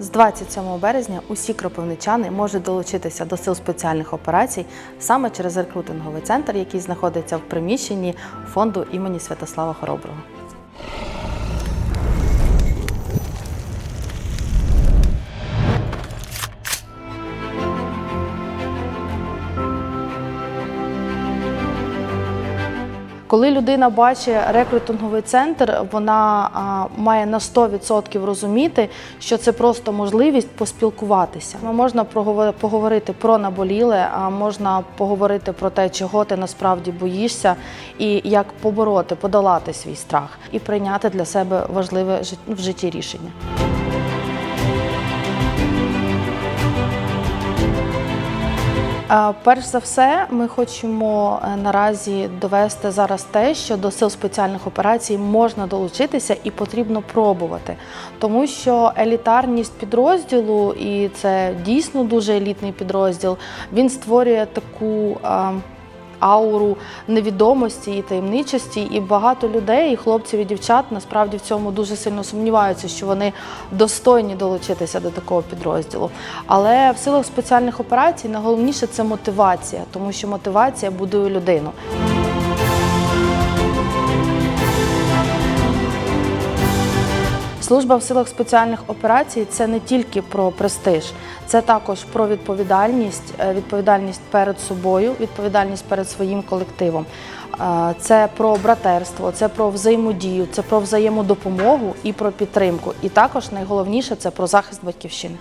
З 27 березня усі кропивничани можуть долучитися до сил спеціальних операцій саме через рекрутинговий центр, який знаходиться в приміщенні фонду імені Святослава Хороброго. Коли людина бачить рекрутинговий центр, вона а, має на 100% розуміти, що це просто можливість поспілкуватися. Можна поговорити про наболіле, а можна поговорити про те, чого ти насправді боїшся, і як побороти, подолати свій страх і прийняти для себе важливе в житті рішення. Перш за все, ми хочемо е, наразі довести зараз те, що до сил спеціальних операцій можна долучитися і потрібно пробувати, тому що елітарність підрозділу, і це дійсно дуже елітний підрозділ, він створює таку. Ауру невідомості і таємничості, і багато людей, і хлопців і дівчат насправді в цьому дуже сильно сумніваються, що вони достойні долучитися до такого підрозділу. Але в силах спеціальних операцій найголовніше це мотивація, тому що мотивація будує людину. Служба в силах спеціальних операцій це не тільки про престиж, це також про відповідальність, е, відповідальність перед собою, відповідальність перед своїм колективом. Е, Це про братерство, це про взаємодію, це про взаємодопомогу і про підтримку. І також найголовніше це про захист батьківщини.